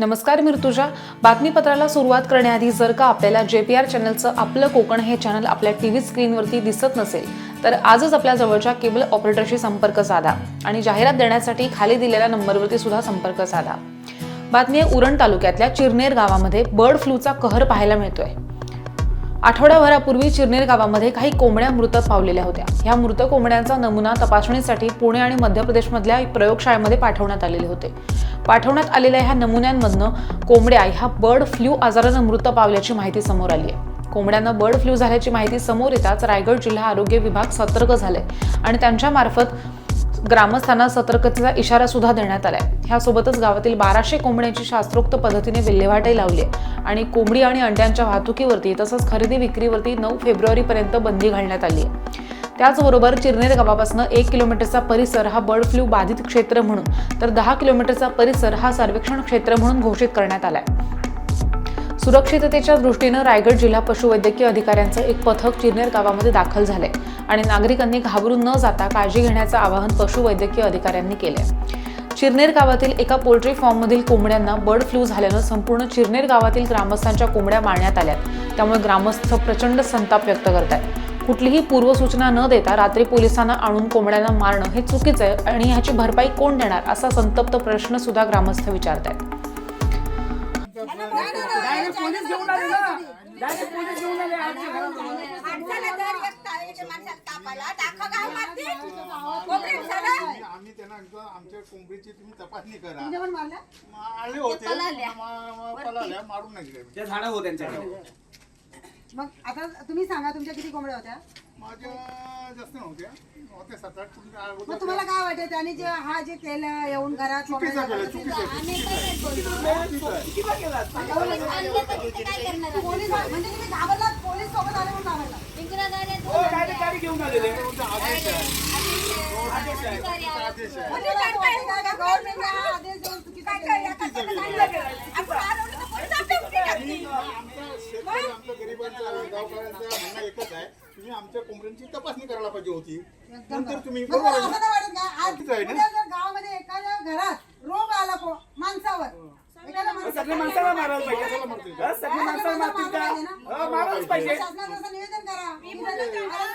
नमस्कार मी ऋतुजा. बातमीपत्राला सुरुवात करण्याआधी जर का आपल्याला जे पी आर चॅनलचं आपलं कोकण हे चॅनल आपल्या टी व्ही स्क्रीनवरती दिसत नसेल तर आजच आपल्या जवळच्या केबल ऑपरेटरशी संपर्क साधा आणि जाहिरात देण्यासाठी खाली दिलेल्या नंबरवरती सुद्धा संपर्क साधा. बातमी आहे उरण तालुक्यातल्या चिरनेर गावामध्ये बर्ड फ्लूचा कहर पाहायला मिळतोय. आठवड्याभरापूर्वी चिरनेर गावामध्ये काही कोंबड्या मृत पावलेल्या होत्या. ह्या मृत कोंबड्यांचा नमुना तपासणीसाठी पुणे आणि मध्य प्रदेशमधल्या प्रयोगशाळेमध्ये पाठवण्यात आलेले होते. पाठवण्यात आलेल्या ह्या नमुन्यांमधनं कोंबड्या ह्या बर्ड फ्लू आजारानं मृत पावल्याची माहिती समोर आली आहे. कोंबड्यांना बर्ड फ्लू झाल्याची माहिती समोर येताच रायगड जिल्हा आरोग्य विभाग सतर्क झाले आणि त्यांच्यामार्फत ग्रामस्थांना सतर्कतेचा इशारा सुद्धा देण्यात आलाय. ह्यासोबतच गावातील बाराशे कोंबड्यांची शास्त्रोक्त पद्धतीने विल्हेवाटही लावली आहे. आणि कोंबडी आणि अंड्यांच्या वाहतुकीवरती तसंच खरेदी विक्रीवरती नऊ फेब्रुवारीपर्यंत बंदी घालण्यात आली आहे. त्याचबरोबर चिरनेर गावापासून एक किलोमीटरचा परिसर हा बर्ड फ्लू बाधित क्षेत्र म्हणून तर दहा किलोमीटरचा परिसर हा सर्वेक्षण क्षेत्र म्हणून घोषित करण्यात आलाय. सुरक्षिततेच्या दृष्टीनं रायगड जिल्हा पशुवैद्यकीय अधिकाऱ्यांचं एक पथक चिरनेर गावामध्ये दाखल झालंय. आणि नागरिकांनी घाबरून न जाता काळजी घेण्याचं आवाहन पशुवैद्यकीय अधिकाऱ्यांनी केलंय चिरनेर गावातील एका पोल्ट्री फॉर्ममधील कोंबड्यांना बर्ड फ्लू झाल्यानं संपूर्ण चिरनेर गावातील ग्रामस्थांच्या कोंबड्या मारण्यात आल्यात त्यामुळे ग्रामस्थ प्रचंड संताप व्यक्त करत आहेत कुठलीही पूर्वसूचना न देता रात्री पोलिसांना आणून कोंबड्यांना मारणं हे चुकीचं आहे आणि ह्याची भरपाई कोण देणार असा संतप्त प्रश्न सुद्धा ग्रामस्थ विचारत आहेत पोलीस घेऊन आले ना डायरेक्ट पोलीस घेऊन आले आमच्या घरामध्ये माणसाला जर एक तारेच्या माणसाला ताप आला तर अख्खं गाव मारते. कोपऱ्यात सगळं. आम्ही त्यांना एकदा आमच्या कोंबडीची तुम्ही तपासणी करा तुमच्या पण मारल्या? मग आले होते पळाल्या. म- म- पळाल्या मारून नाही गेले हो त्यांच्याकडे मग आता तुम्ही सांगा तुमच्या किती कोंबड्या होत्या? माझ्या जास्त नव्हत्या. होत्या सात आठ तुमच्या मग अगोदर तुम्हाला काय वाटत? त्यांनी जे हा जे केलं येऊन घरात चुकीचं कोंबड्या केलं चुकीचं किती केला. पोलीस म्हणजे तुम्ही घाबरलात पोलीस सोबत आले म्हणून घाबरला हो डायरेक्ट गाडी घेऊन आलेले. आदेश आहे. आदेश आहे. म्हणजे काय काय काय गव्हर्नमेंटने हा आदेश देऊन चुकीचं केलं. आपण आरवलं तर पोलीस आपल्या उठी टाकतील. आमचा शेतकरी आमच्या गरिबांचा गावकऱ्यांचा म्हणणं एकच आहे तुम्ही आमच्या कोंबड्यांची तपासणी करायला पाहिजे होती. नंतर तुम्ही मग बरोबर तुम्हाला असं आहे नाही वाटत का आज चुकीचं आहे ना? उद्या जर गावामध्ये एखाद्या घरात रोग आला को- माणसावर एखाद्या माणसावर- सगळे माणसाला मारायला पाहिजे. हा, सगळे माणसाला मारतील का हा, मारायलाच पाहिजे. शासनानं असं निवेदन करा.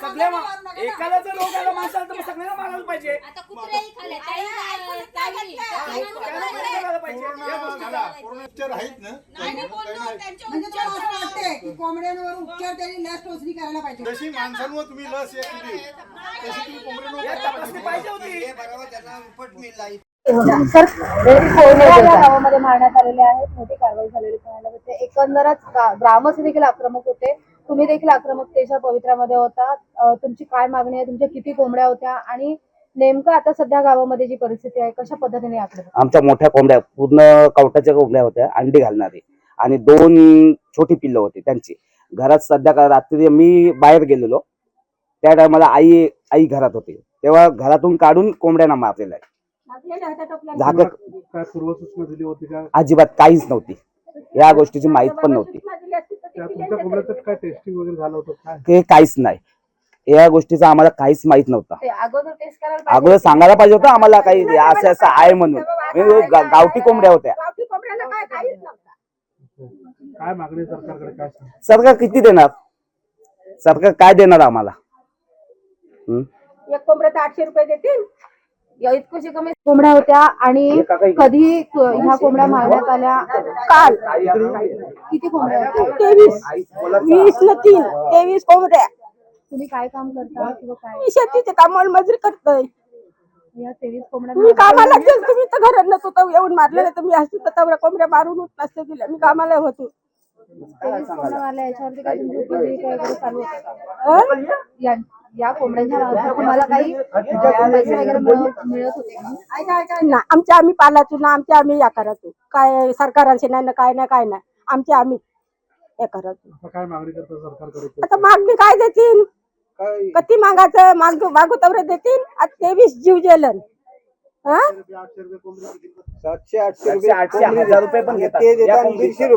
सगळ्या मा- एकाला जर रोग आला माणसाला तर मग सगळ्यांना मारायला पाहिजे. आता कुत्र्याही खाल्ले. काही ऐकूनच नाही घेत काय. त्याला मारायला पाहिजे. या कोरोना गोष्टीला. झाला कोरोना उपचार आहेत ना. आणि बोललो त्यांच्या म्हणजे तुम्हाला असं वाटतंय की कोंबड्यांवर उपचार त्यांनी लस टोचणी करायला पाहिजे. जशी माणसांवर तुम्ही लस तशी तुम्ही कोंबड्यांवर या गावामध्ये मारण्यात आलेले आहेत मोठी कारवाई झालेली पाहायला मिळते. एकंदरच गा- ग्रामस्थ देखील आक्रमक होते. तुम्ही देखील आक्रमकतेच्या पवित्रामध्ये होता. तुमची काय मागणी आहे? तुमच्या किती कोंबड्या होत्या? आणि नेमकं आता सध्या गावामध्ये जी परिस्थिती आहे कशा पद्धतीने आमच्या मोठ्या कोंबड्या पूर्ण कवटाच्या कोंबड्या होत्या अंडी घालणारी. आणि दोन छोटी पिल्लं होती त्यांची. घरात सध्या का रात्री मी बाहेर गेलेलो. त्या टायमाला आई आई घरात होती. तेव्हा घरातून काढून कोंबड्यांना मारलेलं आहे. झाकत काय पूर्वसूचना दिली होती का? अजिबात काहीच नव्हती. या गोष्टीची माहीत पण नव्हती. त्या तुमच्या कोंबड्याचं काय टेस्टिंग वगैरे झालं होतं? काय? ते काहीच नाही. या गोष्टीचा आम्हाला काहीच माहीत नव्हतं. अगोदर टेस्ट करायला पाहिजे. अगोदर सांगायला पाहिजे होतं आम्हाला काही असं असं आहे म्हणून. म्हणजे गा- गावठी कोंबड्या होत्या. काय मागणी सरकारकडे? काय सरकार किती देणार? सरकार काय देणार आम्हाला? हं? एक कोंबड्याचं आठशे रुपये देतील. या इतकशी कमी कोंबड्या होत्या आणि कधी ह्या कोंबड्या मारण्यात आल्या? काल. किती कोंबड्या होत्या? तेवीस. वीस न तीन. तेवीस कोंबड्या. तुम्ही काय काम करता किंवा काय? मी शेतीचे कामावर मजुरी करतोय. या तेवीस कोंबड्या मी कामाला गेलो तुम्ही तर घरात नसतो तर येऊन मारले नाही तर मी असतो तर तेवढ्या कोंबड्या मारून नसते दिल्या मी कामाला होतो. तेवीस कोंबड्या मारल्या याच्यावरती काय तुमची उपजीविका वगैरे चालू होते का? हं? या या कोंबड्यांच्या मार्फत तुम्हाला काही अं, पैसे वगैरे मिळत मिळत होते का? ऐका ऐका ना आमच्या आम्ही पालाचो ना आमच्या आम्ही या करायचो. काय सरकारांशी नाही ना काय ना काय नाही. आमच्या आम्ही हे करायचो. आता काय मागणी करता सरकारकडे आता मागणी काय देतील? किती मागायचं? मागू मागू तेवढे देतील. आता तेवीस जीव जेलन. हा? सातशे आठशे हजार रुपये पण घेतात. या कोंबडीचे.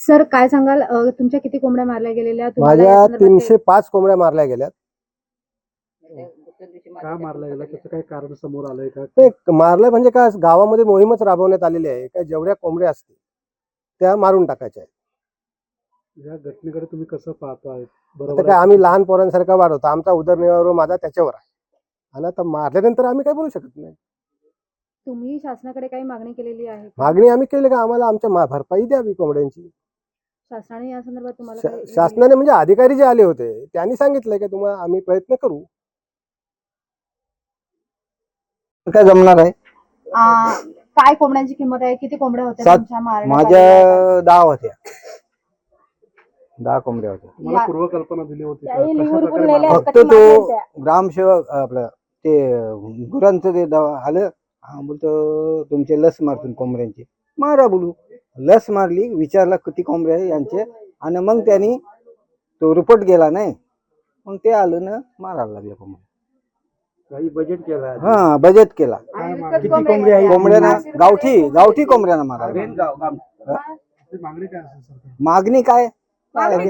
सर काय सांगाल? अं, तुमच्या किती कोंबड्या मारल्या गेलेल्या? तुम्हाला या माझ्या संदर्भात तीनशे पाच कोंबड्या मारल्या गेल्यात. का मारला गेला त्याचं काही कारण समोर आलंय का? ते मारलं म्हणजे काय गावामध्ये मोहीमच राबवण्यात आलेली आहे. का जेवढ्या कोंबड्या असतील त्या मारून टाकायच्या आहेत. या घटनेकडे तुम्ही कसं पाहताय? आता बरोबर काय आहे. आम्ही लहान पोरांसारखा वाढवतो. आमचा उदरनिर्वाह माझा त्याच्यावर आहे. आणि आता मारल्यानंतर आम्ही काय बोलू शकत नाही? तुम्ही शासनाकडे काही मागणी केलेली आहे का? मागणी आम्ही केली का आम्हाला आमच्या मा- भरपाई द्यावी कोंबड्यांची शासनाने या संदर्भात तुम्हाला शा- काही- शासनाने म्हणजे अधिकारी जे आले होते त्यांनी सांगितलंय की तुम्हाला आम्ही प्रयत्न करू काय जमणार आहे आ, काय कोंबड्यांची किंमत आहे किती कोंबड्या होत्या सात- तुमच्या मारण्यात आलेल्या? माझ्या दहा होत्या दहा कोंबड्या होत्या तुम्हाला या- पूर्वकल्पना दिली होती का? त्याही कशा लिहून प्रकारे नेल्या मारलं? फक्त तो? ग्रामसेवक आपलं ते गुरांचं ते दवा आलं हा बोलतो तुमचे लस मारतून कोंबड्यांची. मारा बोलू. लस मारली विचारला किती कोंबड्या आहे यांचे. आणि मग त्यांनी तो रिपोर्ट गेला नाही. मग ते आलं ना मारायला लागले कोंबड्या. काही बजेट केला हा बजेट केला. किती कोंबड्या आहे कोंबड्यांना गावठी गावठी कोंबड्यांना मारा रेन गाव गाव. ती मागणी काय मागणी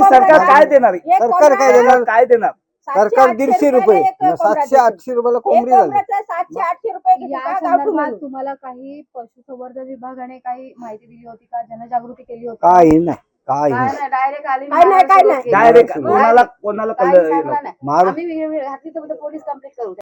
कोंबडा सरकार काय. देणार? सरकार कोंबडा काय. देणार? काय देणार? सरकार दीडशे रुपयाला रुपये. कोंबडा सातशे. आठशे रुपयाला कोंबडी झाली. सातशे आठशे रुपये घेतो या का गावठी संदर्भात म्हणून? तुम्हाला काही पशुसंवर्धन विभागाने काही माहिती दिली होती का जनजागृती केली होती काही नाही काही डायरेक्ट आली काय नाही, काय नाही. Direct Direct. कोणाला कोणाला काही कळलं सांगणार नाही. मार आम्ही वेगळे- वेगळे घातली तर उद्या पोलीस कंप्लेंट करू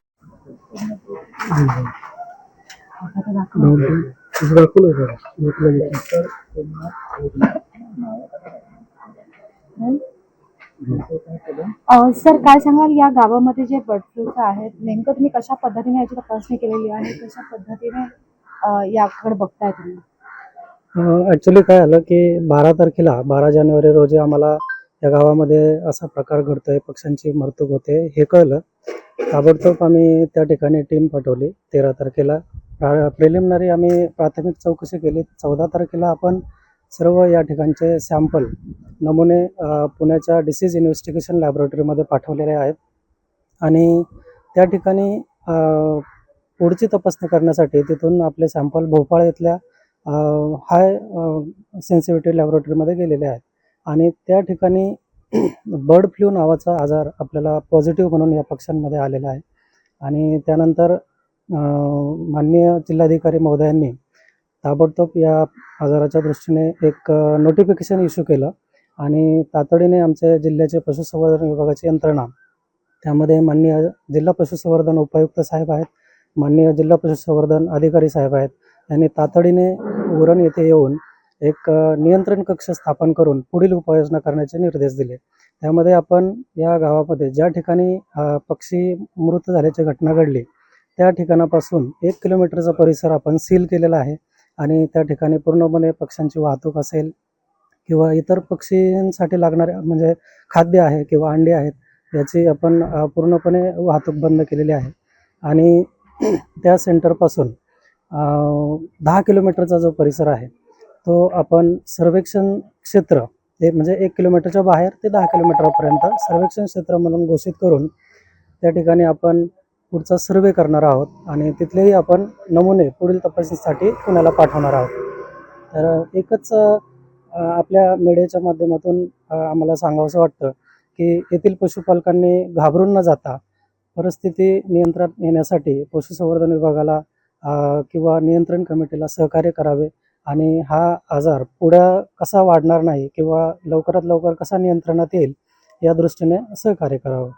सर काय सांगाल? या गावामध्ये जे बर्ड फ्लूचं आहे नेमकं तुम्ही कशा पद्धतीने याची तपासणी केलेली आहे? कशा पद्धतीने याकडे बघताय तुम्ही? ॲक्च्युली काय झालं की बारा तारखेला बारा जानेवारी रोजी आम्हाला या गावामध्ये असा प्रकार घडतोय पक्ष्यांची मृत्यू होते हे कळलं. ताबडतोब आम्ही त्या ठिकाणी टीम पाठवली तेरा तारखेला. प्रिलिमिनरी आम्ही प्राथमिक चौकशी केली. चौदा तारखेला आपण सर्व या ठिकाणचे सॅम्पल नमुने पुण्याच्या डिसीज इन्व्हेस्टिगेशन लॅबोरेटरीमध्ये पाठवलेले आहेत. आणि त्या ठिकाणी पुढची तपासणी करण्यासाठी तिथून आपले सॅम्पल भोपाळ इथल्या हाय सेन्सिटिव्हिटी लॅबोरेटरीमध्ये गेलेले आहेत. आणि त्या ठिकाणी बर्ड फ्लू नावाचा आजार आपल्याला पॉझिटिव्ह म्हणून या पक्ष्यांमध्ये आलेला आहे. आणि त्यानंतर माननीय जिल्हाधिकारी महोदयांनी ताबडतोब या आजाराच्या दृष्टीने एक नोटिफिकेशन इश्यू केलं आणि तातडीने आमच्या जिल्ह्याचे पशुसंवर्धन विभागाची यंत्रणा त्यामध्ये माननीय जिल्हा पशुसंवर्धन उपायुक्त साहेब आहेत माननीय जिल्हा पशुसंवर्धन अधिकारी साहेब आहेत त्यांनी तातडीने उरण येथे येऊन एक नियंत्रण कक्ष स्थापन करून पुढील उपाययोजना करण्याचे निर्देश दिले. त्यामध्ये आपण या गावामध्ये ज्या ठिकाणी पक्षी मृत झाल्याची घटना घडली त्या ठिकाणापासून एक किलोमीटरचा परिसर आपण सील केलेला आहे. आणि त्या ठिकाणी पूर्णपणे पक्ष्यांची वाहतूक असेल किंवा इतर पक्षींसाठी लागणारे म्हणजे खाद्य आहे किंवा अंडे आहेत याची आपण पूर्णपणे वाहतूक बंद केलेली आहे. आणि त्या सेंटरपासून दहा किलोमीटरचा जो परिसर आहे तो आपण सर्वेक्षण क्षेत्र ते म्हणजे एक किलोमीटरच्या बाहेर ते दहा किलोमीटरपर्यंत सर्वेक्षण क्षेत्र म्हणून घोषित करून त्या ठिकाणी आपण पुढचा सर्वे करणार आहोत आणि तिथलेही आपण नमुने पुढील तपासणीसाठी पुण्याला पाठवणार आहोत. तर एकच आपल्या मीडियाच्या माध्यमातून आम्हाला सांगावंसं वाटतं की येथील पशुपालकांनी घाबरून न जाता परिस्थिती नियंत्रणात येण्यासाठी पशुसंवर्धन विभागाला किंवा नियंत्रण कमिटीला सहकार्य करावे आणि हा आजार पुढं कसा वाढणार नाही किंवा लवकरात लवकर कसा नियंत्रणात येईल या दृष्टीने सहकार्य करावं.